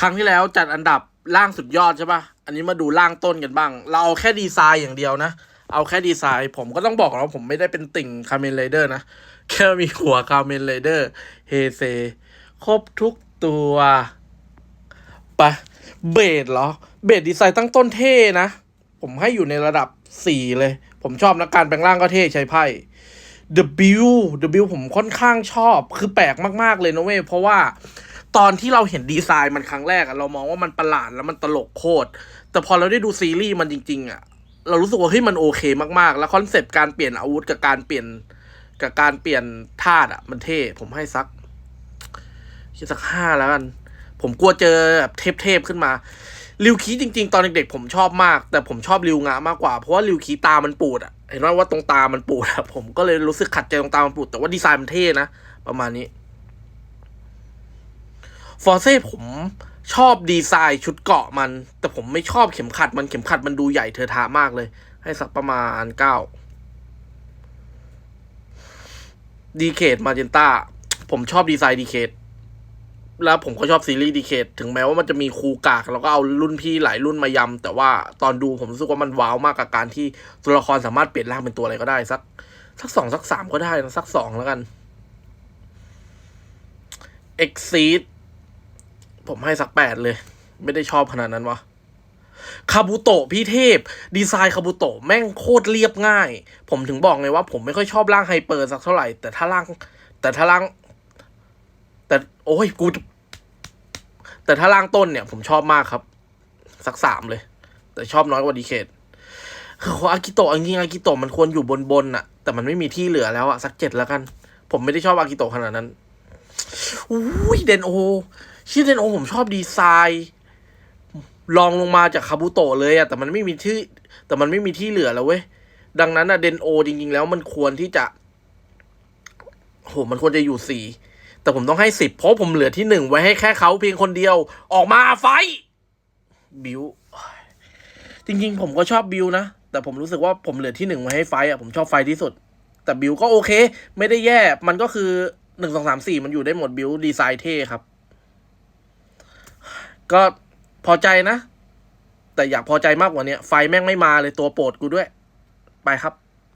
ครั้งที่แล้วจัดอันดับล่างสุดยอดใช่ปะอันนี้มาดูล่างต้นกันบ้าง เราเอาแค่ดีไซน์อย่างเดียวนะ เอาแค่ดีไซน์ ผมก็ต้องบอกว่าผมไม่ได้เป็นติ่งคาเมนไรเดอร์นะ แค่มีหัวคาเมนไรเดอร์เฮเซครบทุกตัวปะเบสเหรอ เบสดีไซน์ตั้งต้นเท่นะ ผมให้อยู่ในระดับสี่เลย ผมชอบนะการแปลงร่างก็เท่ใช้ไพ่ W W ผมค่อนข้างชอบ คือแปลกมาก ๆ เลยนะเว้ย เพราะว่า ตอนที่เราเห็นดีไซน์มันครั้งแรกอะเรามองว่ามันประหลาดแล้วมันตลกโคตร แต่พอเราได้ดูซีรีส์มันจริง ๆอะเรารู้สึกว่าเฮ้ยมันโอเคมากๆ แล้วคอนเซปต์การเปลี่ยนอาวุธกับการเปลี่ยนกับการเปลี่ยนธาตุอะมันเท่ ผมให้สักสักห้าแล้วกัน ผมกลัวเจอแบบเทพๆขึ้นมาริวคีจริง ๆ ตอนเด็กๆผมชอบมาก แต่ผมชอบริวงะมากกว่า เพราะว่าริวคีตามันปูดอะเห็นว่าว่าตรงตามันปูดอะผมก็เลยรู้สึกขัดใจตรงตามันปูด แต่ว่าดีไซน์มันเท่นะ ประมาณนี้ ฟอร์เซ่ผมชอบดีไซน์ชุดเกาะมัน แต่ผมไม่ชอบเข็มขัดมันเข็มขัดมันดูใหญ่เทอะทะมากเลย ให้สักประมาณเก้าดีเคทมาเจนต้าผมชอบดีไซน์ดีเคทแล้วผมก็ชอบซีรีส์ดีเคทถึงแม้ว่ามันจะมีครูกาก แล้วก็เอารุ่นพี่หลายรุ่นมายำ แต่ว่าตอนดูผมรู้สึกว่ามันว้าวมากกับการที่ตัวละครสามารถเปลี่ยนร่างเป็นตัวอะไรก็ได้สัก สักสองสักสามก็ได้นะสักสองแล้วกันเอ็กซี ผมให้สักแปดเลย ไม่ได้ชอบขนาดนั้นวะคาบุโตะพี่เทพ ดีไซน์คาบุโตะแม่งโคตรเรียบง่าย ผมถึงบอกเลยว่าผมไม่ค่อยชอบร่างไฮเปอร์สักเท่าไหร่ แต่ถ้าร่าง แต่ถ้าร่าง แต่โอ้ยกู แต่ถ้าล่างต้นเนี่ย ผมชอบมากครับ สักสามเลย แต่ชอบน้อยกว่าดีเคทคืออากิโตะจริงอากิโตะมันควรอยู่บนบนอะแต่มันไม่มีที่เหลือแล้วอะสักเจ็ดแล้วกัน ผมไม่ได้ชอบอากิโตะขนาดนั้นอุ้ยเดนโอ ชื่อเดนโอผมชอบดีไซน์ลองลงมาจากคาบุโตะเลยอะแต่มันไม่มีที่ แต่มันไม่มีที่เหลือแล้วเว้ย ดังนั้นอะเดนโอจริง ๆ แล้วมันควรที่จะโหมันควรจะอยู่สี่แต่ผมต้องให้สิบเพราะผมเหลือที่หนึ่งไว้ให้แค่เขาเพียงคนเดียว ออกมาไฟ บิวจริง ๆ ผมก็ชอบบิวนะ แต่ผมรู้สึกว่าผมเหลือที่หนึ่งไว้ให้ไฟอะผมชอบไฟที่สุด แต่บิวก็โอเค ไม่ได้แย่ มันก็คือหนึ่งสองสามสี่มันอยู่ได้หมดบิวดีไซน์เท่ครับ ก็พอใจนะ แต่อยากพอใจมากกว่านี้ไฟแม่งไม่มาเลยตัวโปรดกูด้วย ไปครับ